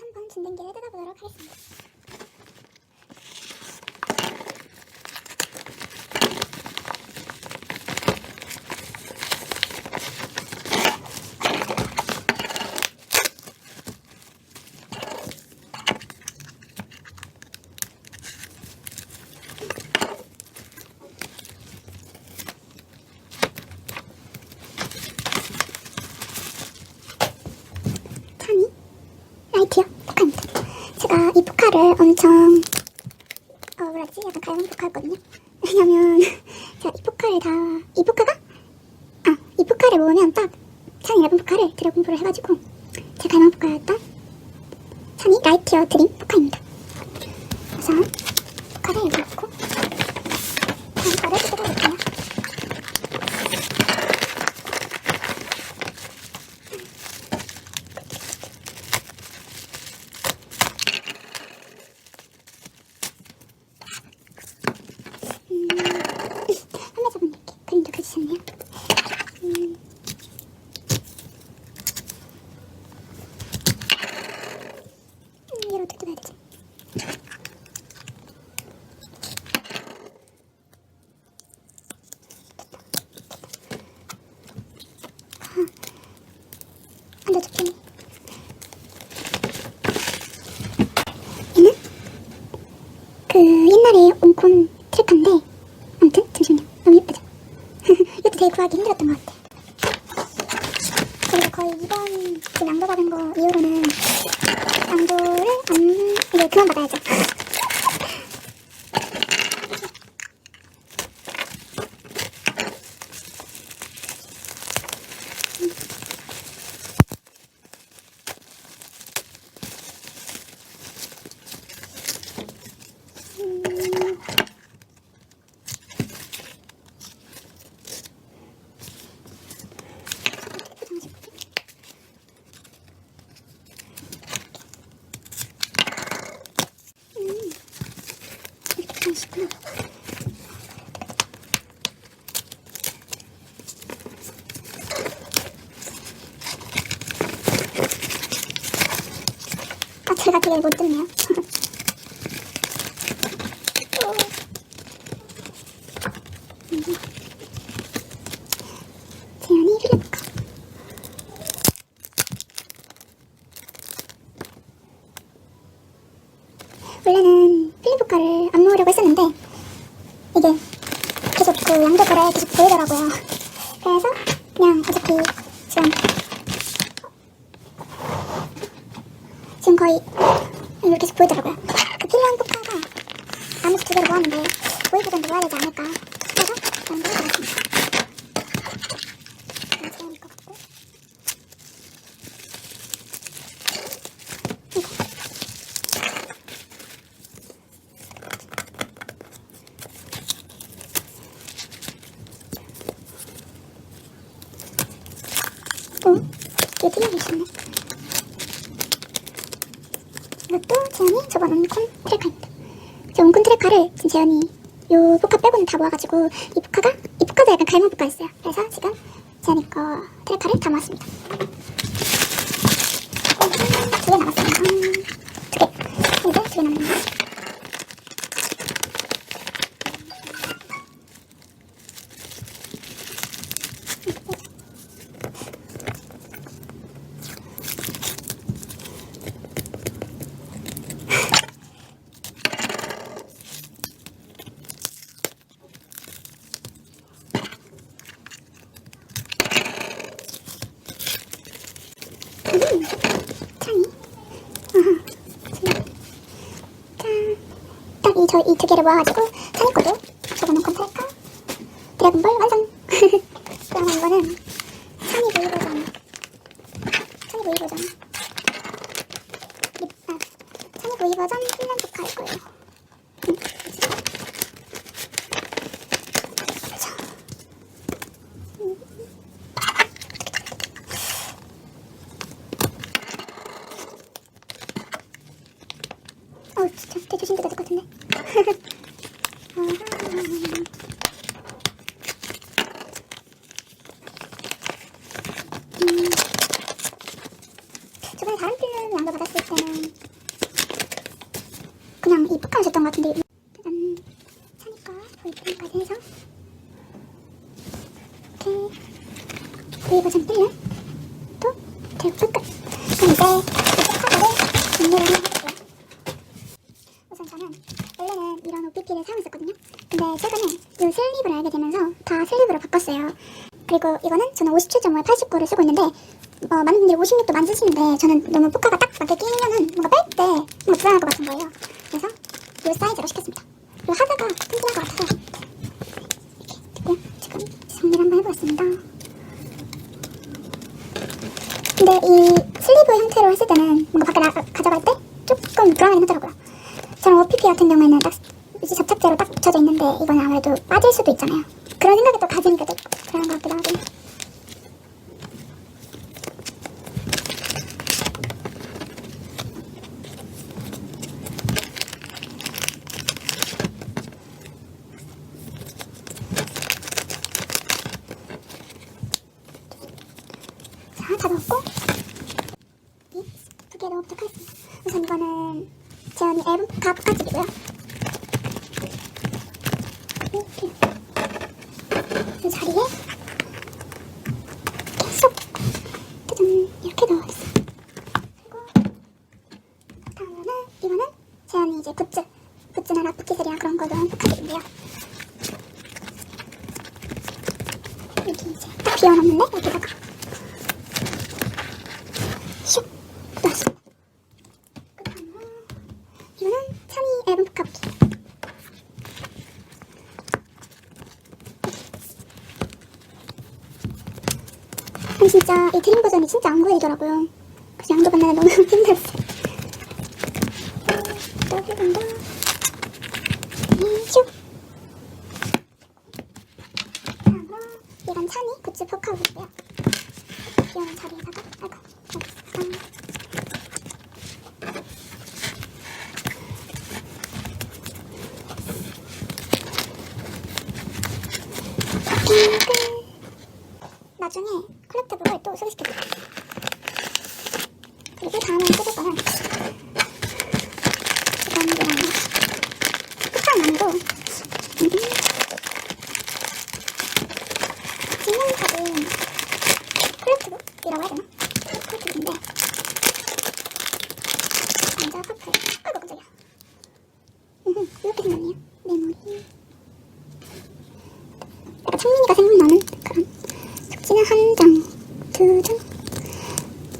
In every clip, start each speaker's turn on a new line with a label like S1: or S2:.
S1: 한번 진댕기를 뜯어보도록 하겠습니다. 찬이 라이트요 포카입니다. 제가 이 포카를 엄청 어 뭐라지 약간 가용 포카였거든요. 왜냐면 제가 이 포카를 다 이 포카가 아 이 포카를 모으면 딱 찬이 얇은 포카를 드려 공부를 해가지고 제 가용 포카였던 찬이 라이트요 드림 포카입니다. 포카를 여기 놓고 이거를 뜯어볼게요. 음, 판매자분 이렇게 그림도 그리셨네요. 음. 음, 얘로 어떻게 뜯어야 되지? 아, 안 뜯어줄게. 얘는 그 옛날에 온콘 트랙한데 아무튼 잠시만요 너무 예쁘죠? 이것도 되게 구하기 힘들었던 것 같아 그리고 거의 이번 지금 양도 받은 거 이후로는 양도를 안 이제 그만 받아야죠 되게 못 듣네요. 원래는 필리포카를 안 모으려고 했었는데 이게 계속 그 양도거래 계속 보이더라고요. 그래서 그냥 어차피 지금 지금 거의 이렇게 계속 보이더라고요. 그 필요한 포카가 나머지 두 개를 모았는데 모의 버전도 모아야 되지 않을까 싶어서 같고 이거 또 이게 틀려져 있었네. 이것도 재현이 저번 온콘 트래카입니다. 저 온콘 트래카를 지금 재현이 요 포카 빼고는 다 모아가지고 이 포카가 이 포카도 약간 갈무 포카였어요. 그래서 지금 재현이 거 트래카를 다 모았습니다. 두개 남았습니다. 두 개. 이제 두개 남았네요. 음, 창이. 아하, 짠. 딱 이 저 이 두 개를 모아가지고 거도 적어놓고 탈까? 드래곤볼 완성. 그러면 이거는 찬이 보이 버전. 찬이 보이 버전. 립, 아, 찬이 보이 버전 필름 포카일 거예요. 음. 자. 음. 어우 진짜 되게 조심 뜯어야 될것 같은데 아하. 음. 저번에 다른 필름 양도 받았을 때는 그냥 이 포카였던 것 같은데. 짜잔 차니까 보이프까지 해서. 이렇게 브이버전 뜰래 또? 되고 끝 그럼 이제 이 포카를 정리를 해볼게요. 우선 저는 원래는 이런 OPP를 사용했었거든요. 근데 최근에 이 슬립을 알게 되면서 다 슬립으로 바꿨어요. 그리고 이거는 저는 57.5에 89를 쓰고 있는데 어, 많은 분들이 56도 만드시는데 저는 너무 포카가 딱 맞게 끼면은 뭔가 뺄 때 뭔가 불안할 것 같은 거예요. 그래서 이 사이즈로 시켰습니다. 그리고 하드가 튼튼할 것 같아서 이렇게 됐고요. 지금 정리를 한번 해보겠습니다. 근데 이 슬리브 형태로 했을 때는 뭔가 밖에 나, 가져갈 때 조금 불안하긴 하더라고요. 저런 OPP 같은 경우에는 딱 접착제로 딱 붙여져 있는데 이건 아무래도 빠질 수도 있잖아요. 그런 생각이 또 가지는 게도 있고 그런 것 같기도 하고 자, 다 넣었고 두 개 넣어보도록 하겠습니다. 우선 이거는 재현이 앨범 가부가집이고요. 이렇게 이 자리에 계속 짜잔 이렇게 넣어있어요. 그리고 다음에는 이거는 재현이 이제 굿즈 굿즈나 라프티들이랑 그런 거 넣은 포카들인데요. 이렇게 이제 딱 비워놨는데 여기다가 슉 넣었습니다. 끝으로 이거는 찬이 앨범 포카기 아니 진짜 이 드림 버전이 진짜 안 구해지더라고요. 그래서 양도 받느라 너무 힘들었어요. 또 해본 더. 슉. 다음으로 이건 찬이 굿즈 포카고요. 귀여운 자리에다가 아이고 여기. 나중에 컬렉트북을 또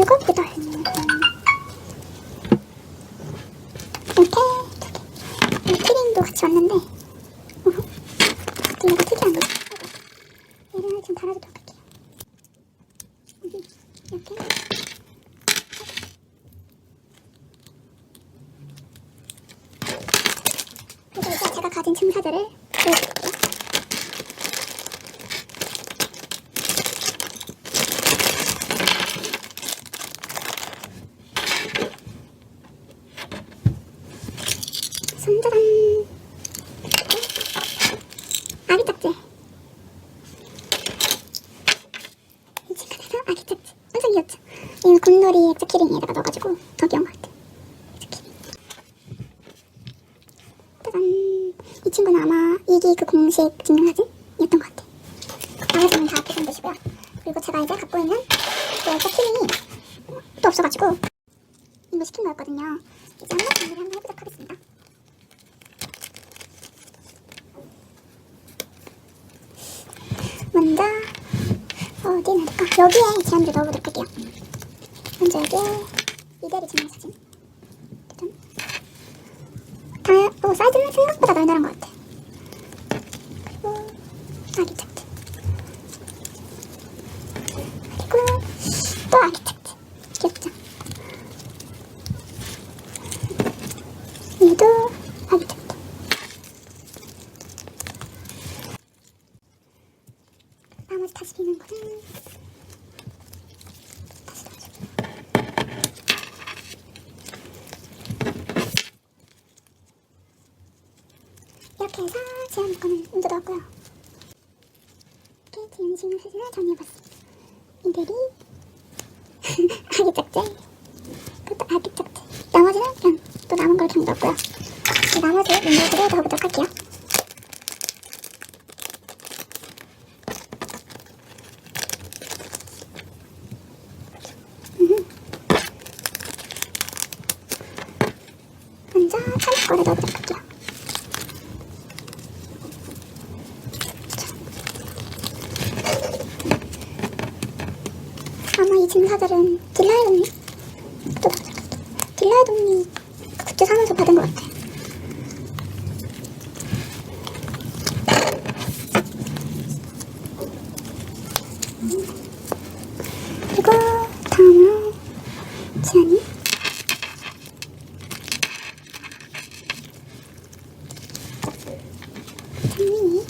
S1: 다섯, 여덟. 이렇게 키링도 같이 왔는데, 어허. 얘가 특이하네. 아이고. 얘를 좀 달아주도록 할게요. 이렇게. 그리고 이제 제가 가진 증사들을 보여드릴게요. 손자단 아기 짝지 이 친구들은 아기 짝지 엄청 귀엽죠 이거 곰돌이 액자 키링에다가 넣어가지고 더 귀여운 것 같아 짜잔. 이 친구는 아마 이기 그 공식 증명사진이었던 것 같아 나머지는 다 보존되시고요. 그리고 제가 이제 갖고 있는 그 키링이 또 없어가지고 이거 시킨 거였거든요. 이제 한번 정리를 한번 해보도록 하겠습니다. 먼저 어디 넣을까? 여기에 제안도 넣어보도록 할게요. 먼저 여기에 이대리 전화사진 다, 어, 사이즈는 생각보다 널널한 것 같아. 그리고 아기 착지 그리고 또 아기 착지 귀엽죠? 얘도 아기 착지 나머지 다시 비는 거는 해서 재현이 거는 먼저 넣었고요. 이렇게 식물 사진을 정리해봤습니다. 이들이 아기 짝지 그것도 아기 짝지 나머지는 그냥 또 남은 걸. 이 나머지 문제들을 넣어보도록 할게요. 먼저 찬 거를 넣어보도록 할게요. 아마 이 증사들은 딜라이돈이 또 딜라이돈이 그 굿즈 사면서 받은 것 같아요. 그리고 다음으로 지안이 장민이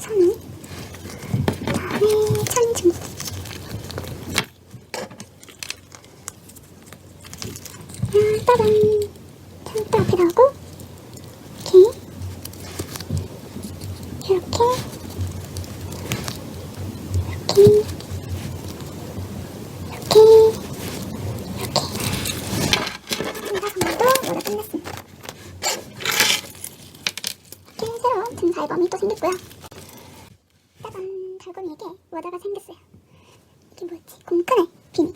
S1: 선우 다음에 천중국 아, 따단 참또 앞에 나오고 이렇게 이렇게 이렇게 이렇게 이렇게 증사 선물도 모두 끝냈습니다 이렇게 새로운 증사 앨범이 또 생겼고요 짜잔 달고니에게 모자가 생겼어요 이게 뭐였지? 곰끈의 비닐을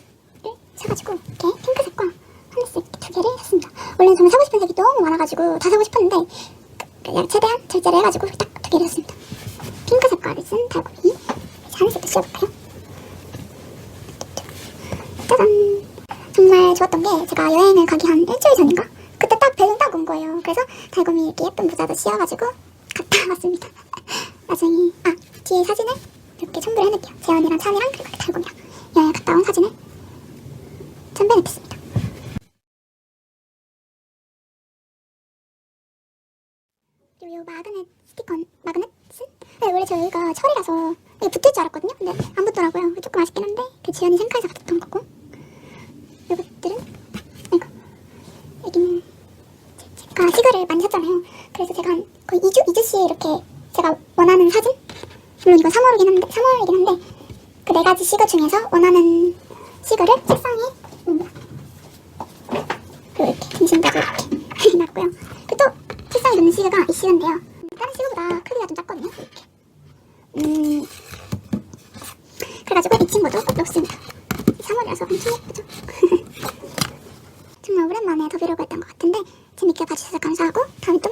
S1: 사가지고 이렇게 핑크색과 하늘색 이렇게 두 개를 샀습니다 원래 저는 사고 싶은 색이 많아가지고 다 사고 싶었는데 그, 그, 최대한 절제를 해가지고 딱 두 개를 샀습니다 핑크 색깔을 쓴 달고니 이제 하늘색도 씌워볼까요? 짜잔! 정말 좋았던 게 제가 여행을 가기 한 일주일 전인가? 그때 딱 배송 딱온 거예요. 그래서 달고니 이렇게 예쁜 모자도 씌워가지고 갔다 왔습니다. 나중에 아 뒤에 사진을 이렇게 첨부를 해놓을게요. 재현이랑 찬이랑 그리고 달고니랑. 여행 갔다 온 사진을 첨부해놓겠습니다 이 마그넷 스티커 마그넷은? 네, 원래 저희가 철이라서 이게 붙을 줄 알았거든요. 근데 안 붙더라고요. 조금 아쉽긴 한데 그 지연이 생카에서 받았던 거고. 이것들은 이거 여기는 제- 제가 시그를 많이 샀잖아요. 그래서 제가 한 거의 2주? 2주씩 이렇게 제가 원하는 사진? 물론 이건 3월이긴 한데 3월이긴 한데 그 네 가지 시그 중에서 원하는 시그를 책상에 놓습니다 그리고 이렇게 중심까지 이렇게 놨고요 책상에 놓는 시그가 이 시그인데요. 다른 시그보다 크기가 좀 작거든요. 이렇게 음. 그래가지고 이 친구도 꼭 넣습니다 3월이라서 엄청 예쁘죠? 정말 오랜만에 더 뵈려고 했던 것 같은데 재밌게 봐주셔서 감사하고 다음에 또